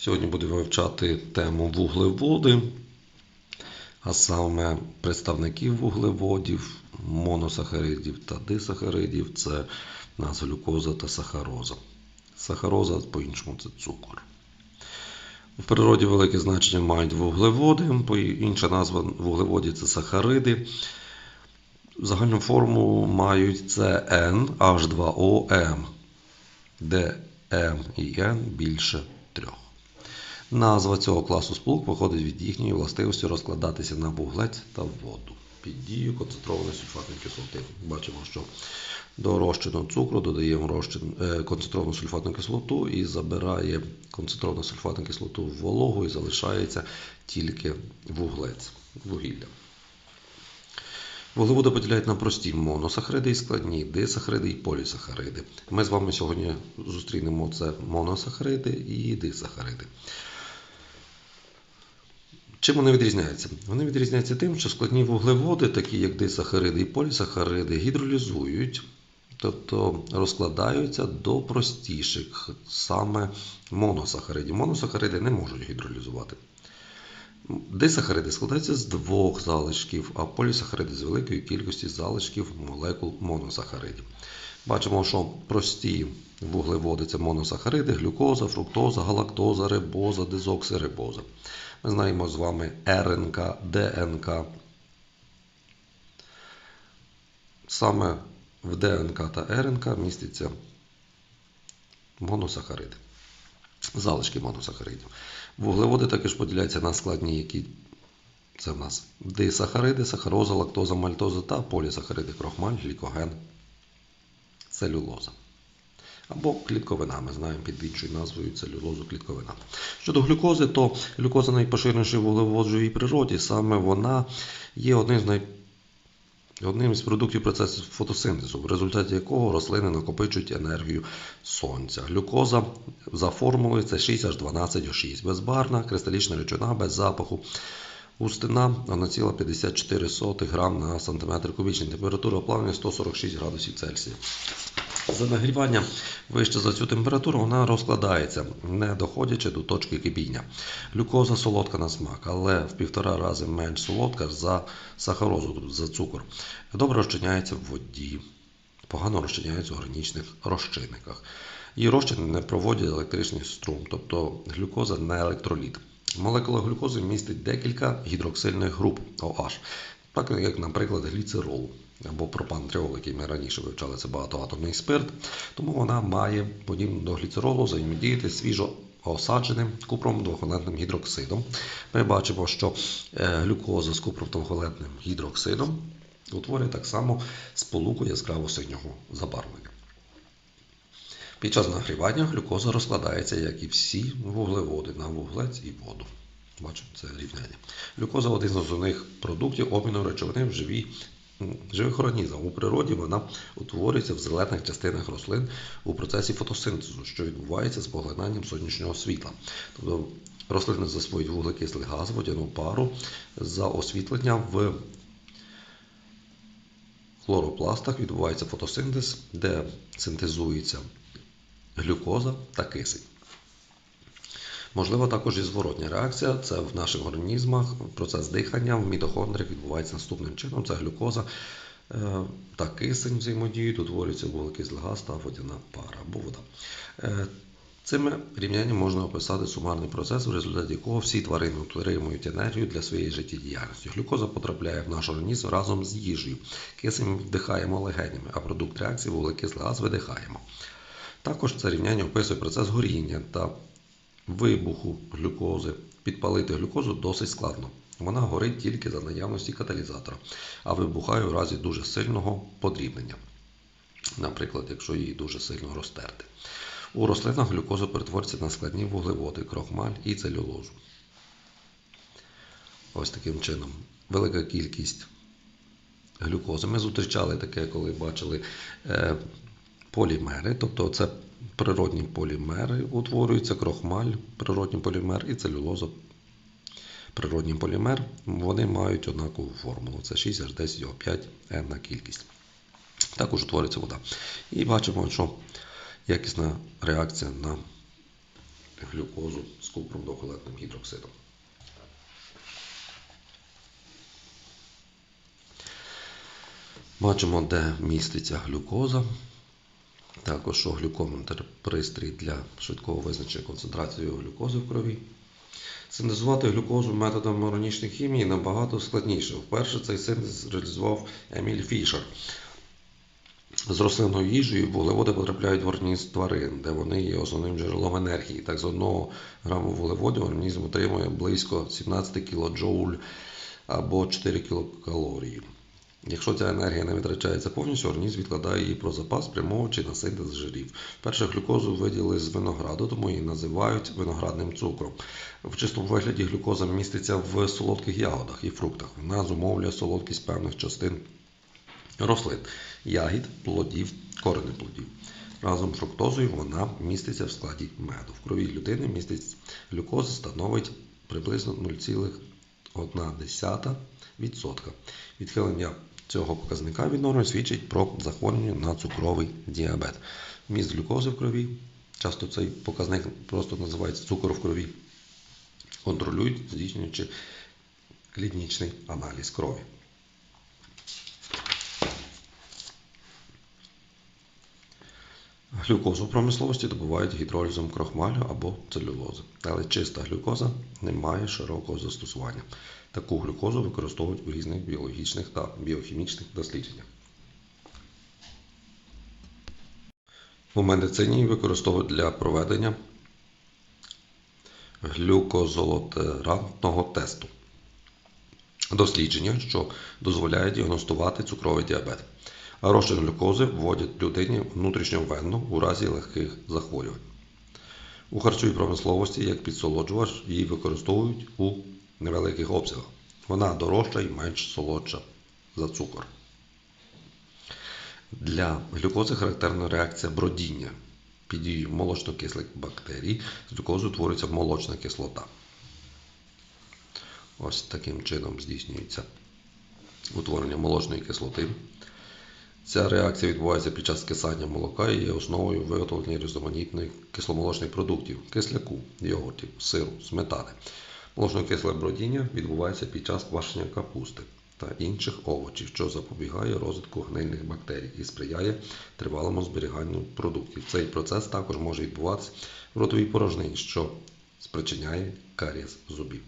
Сьогодні будемо вивчати тему вуглеводи, а саме представників вуглеводів, моносахаридів та дисахаридів це у нас глюкоза та сахароза. Сахароза по-іншому це цукор. В природі велике значення мають вуглеводи, інша назва вуглеводів це сахариди. Загальну форму мають CN H2OM, де М і N більше трьох. Назва цього класу сполук походить від їхньої властивості розкладатися на вуглець та воду під дією концентрованої сульфатної кислоти. Бачимо, що до розчину цукру додаємо розчин, е, концентровану сульфатну кислоту і забирає концентровану сульфатну кислоту в вологу і залишається тільки вуглець, вугілля. Вуглеводи поділяють на прості моносахариди і складні, дисахариди і полісахариди. Ми з вами сьогодні зустрінемо це моносахариди і дисахариди. Чим вони відрізняються? Вони відрізняються тим, що складні вуглеводи, такі як дисахариди і полісахариди, гідролізують, тобто розкладаються до простіших, саме моносахаридів. Моносахариди не можуть гідролізувати. Дисахариди складаються з двох залишків, а полісахариди з великої кількості залишків молекул моносахаридів. Бачимо, що прості вуглеводи це моносахариди, глюкоза, фруктоза, галактоза, рибоза, дезоксирибоза. Ми знаємо з вами РНК, ДНК. Саме в ДНК та РНК містяться моносахариди, залишки моносахаридів. Вуглеводи також поділяються на складні, які це в нас дисахариди, сахароза, лактоза, мальтоза та полісахариди, крохмаль, глікоген, целюлоза. Або клітковина, ми знаємо під іншою назвою целюлозу клітковина. Щодо глюкози, то глюкоза найпоширеніший вуглевод в живій природі, саме вона є одним з най... Одним із продуктів процесу фотосинтезу, в результаті якого рослини накопичують енергію сонця. Глюкоза за формулою це 6H12O6. Безбарна, кристалічна речовина без запаху. Густина 1,54 грам на сантиметр кубічний. Температура плавлення 146 градусів Цельсія. За нагрівання вище за цю температуру вона розкладається, не доходячи до точки кипіння. Глюкоза солодка на смак, але в півтора рази менш солодка за сахарозу, тобто за цукор. Добре розчиняється в воді, погано розчиняється в органічних розчинниках. Її розчин не проводять електричний струм, тобто глюкоза не електроліт. Молекула глюкози містить декілька гідроксильних груп OH, так як, наприклад, гліцерол або пропантриол, який ми раніше вивчали, це багатоатомний спирт, тому вона має, подібно до гліцеролу, взаємодіяти свіжо осадженим купром двохвалентним гідроксидом. Ми бачимо, що е, глюкоза з купром двохвалентним гідроксидом утворює так само сполуку яскраво синього забарвлення. Під час нагрівання глюкоза розкладається, як і всі вуглеводи, на вуглець і воду. Бачимо, це рівняння. Глюкоза один з основних продуктів обміну речовини в живій, живих організмах. У природі вона утворюється в зелених частинах рослин у процесі фотосинтезу, що відбувається з поглинанням сонячного світла. Тобто рослини засвоюють вуглекислий газ, водяну пару за освітлення в хлоропластах відбувається фотосинтез, де синтезується глюкоза та кисень. Можлива також і зворотня реакція. Це в наших організмах процес дихання в мітохондріях відбувається наступним чином. Це глюкоза е, та кисень взаємодіють, утворюється вуглекислий газ та водяна пара або вода. Е, Цими рівняннями можна описати сумарний процес, в результаті якого всі тварини отримують енергію для своєї життєдіяльності. Глюкоза потрапляє в наш організм разом з їжею. Кисень вдихаємо легенями, а продукт реакції вуглекислий газ видихаємо. Також це рівняння описує процес горіння та вибуху глюкози. Підпалити глюкозу досить складно. Вона горить тільки за наявності каталізатора, а вибухає у разі дуже сильного подрібнення. Наприклад, якщо її дуже сильно розтерти. У рослинах глюкоза перетворюється на складні вуглеводи, крохмаль і целюлозу. Ось таким чином. Велика кількість глюкози. Ми зустрічали таке, коли бачили е, полімери, тобто це природні полімери утворюються, крохмаль, природній полімер і целюлоза. Природній полімер, вони мають однакову формулу. Це 6H10O5 n кількість. Також утворюється вода. І бачимо, що якісна реакція на глюкозу з купром двохвалентним гідроксидом. Бачимо, де міститься глюкоза. Також що глюкометр пристрій для швидкого визначення концентрації глюкози в крові. Синтезувати глюкозу методом органічної хімії набагато складніше. Вперше цей синтез реалізував Еміль Фішер. З рослинною їжею вуглеводи потрапляють в організм тварин, де вони є основним джерелом енергії. Так, з 1 граму вуглеводів організм отримує близько 17 кілоджоуль або 4 кілокалорії. Якщо ця енергія не витрачається повністю, організм відкладає її про запас, спрямовуючи на синтез жирів. Перше глюкозу виділи з винограду, тому її називають виноградним цукром. В чистому вигляді глюкоза міститься в солодких ягодах і фруктах. Вона зумовлює солодкість певних частин рослин, ягід, плодів, коренів плодів. Разом з фруктозою вона міститься в складі меду. В крові людини містить глюкоза становить приблизно 0,1%. Відхилення цього показника від норми свідчить про захворювання на цукровий діабет. Міст глюкози в крові, часто цей показник просто називається цукор в крові, контролюють, здійснюючи клінічний аналіз крові. Глюкозу в промисловості добувають гідролізом крохмалю або целюлози. Але чиста глюкоза не має широкого застосування. Таку глюкозу використовують у різних біологічних та біохімічних дослідженнях. У медицині використовують для проведення глюкозолотерантного тесту. Дослідження, що дозволяє діагностувати цукровий діабет. Розчин глюкози вводять людині внутрішньовенно у разі легких захворювань. У харчовій промисловості як підсолоджувач її використовують у невеликих обсягах. Вона дорожча і менш солодша за цукор. Для глюкози характерна реакція бродіння. Під дією молочнокислих бактерій з глюкозою утворюється молочна кислота. Ось таким чином здійснюється утворення молочної кислоти. Ця реакція відбувається під час кисання молока і є основою виготовлення різноманітних кисломолочних продуктів кисляку, йогуртів, сиру, сметани. Молочно-кисле бродіння відбувається під час квашення капусти та інших овочів, що запобігає розвитку гнильних бактерій і сприяє тривалому зберіганню продуктів. Цей процес також може відбуватися в ротовій порожнині, що спричиняє карієс зубів.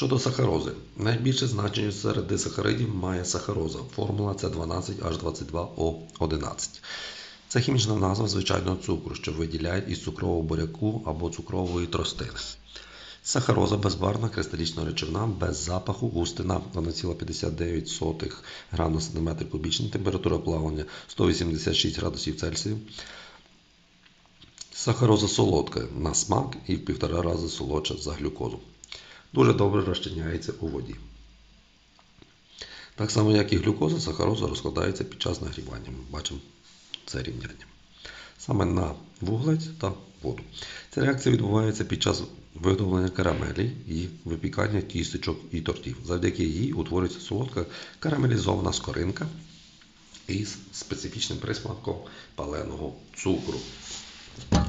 Щодо сахарози, найбільше значення серед дисахаридів має сахароза. Формула С12H22O11. Це хімічна назва звичайного цукру, що виділяють із цукрового буряку або цукрової тростини. Сахароза безбарвна кристалічна речовина без запаху, густина 1,59 грам на сантиметр кубічний, температура плавання 186 градусів Цельсію. Сахароза солодка на смак і в півтора рази солодша за глюкозу дуже добре розчиняється у воді. Так само, як і глюкоза, сахароза розкладається під час нагрівання. Ми бачимо це рівняння. Саме на вуглець та воду. Ця реакція відбувається під час виготовлення карамелі і випікання тістечок і тортів. Завдяки їй утворюється солодка карамелізована скоринка із специфічним присмаком паленого цукру.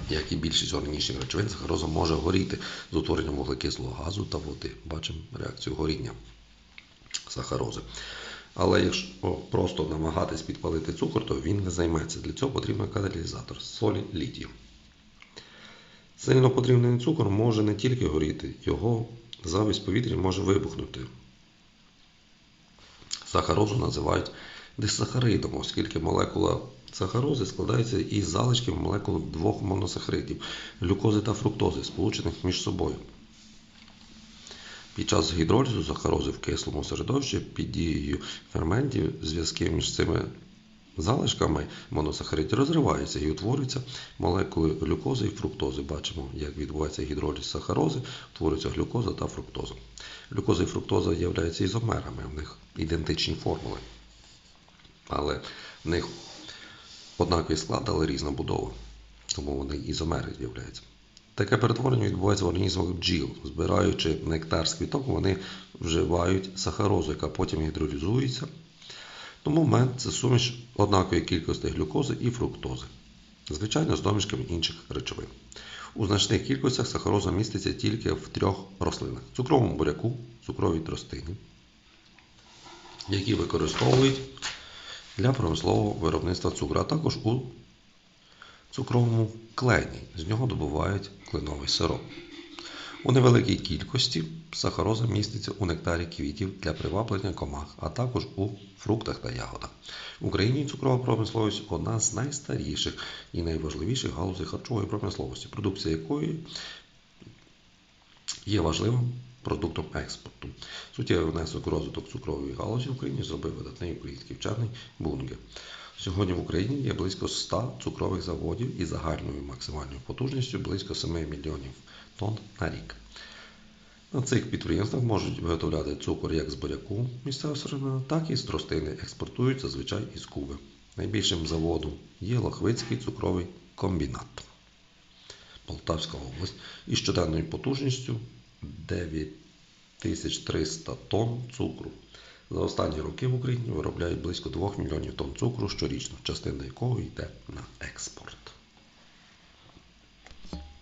Як і більшість органічних речовин, сахароза може горіти з утворенням вуглекислого газу та води. Бачимо реакцію горіння сахарози. Але якщо просто намагатись підпалити цукор, то він не займеться. Для цього потрібен каталізатор солі літію. Сильно подрібнений цукор може не тільки горіти, його завість повітря може вибухнути. Сахарозу називають дисахаридом, оскільки молекула сахарози складається із залишків молекул двох моносахаридів глюкози та фруктози, сполучених між собою. Під час гідролізу сахарози в кислому середовищі під дією ферментів зв'язки між цими залишками моносахаридів розриваються і утворюються молекули глюкози і фруктози. Бачимо, як відбувається гідроліз сахарози, утворюється глюкоза та фруктоза. Глюкоза і фруктоза являються ізомерами, в них ідентичні формули. Але в них однаковий склад, але різна будова. Тому вони ізомери з'являються. Таке перетворення відбувається в організмах бджіл. Збираючи нектар з квіток, вони вживають сахарозу, яка потім гідролізується. Тому мед це суміш однакової кількості глюкози і фруктози. звичайно з домішками інших речовин. У значних кількостях сахароза міститься тільки в трьох рослинах: цукровому буряку, цукровій тростині, які використовують для промислового виробництва цукру, а також у цукровому клені. З нього добувають кленовий сироп. У невеликій кількості сахароза міститься у нектарі квітів для приваблення комах, а також у фруктах та ягодах. В Україні цукрова промисловість одна з найстаріших і найважливіших галузей харчової промисловості, продукція якої є важливим продуктом експорту. Суттєвий внесок розвиток цукрової галузі в Україні зробив видатний український вчений Бунге. Сьогодні в Україні є близько 100 цукрових заводів із загальною максимальною потужністю близько 7 мільйонів тонн на рік. На цих підприємствах можуть виготовляти цукор як з буряку місцевого сировина, так і з тростини. Експортують зазвичай із Куби. Найбільшим заводом є Лохвицький цукровий комбінат. Полтавська область із щоденною потужністю 9300 тонн цукру. За останні роки в Україні виробляють близько 2 мільйонів тонн цукру щорічно, частина якого йде на експорт.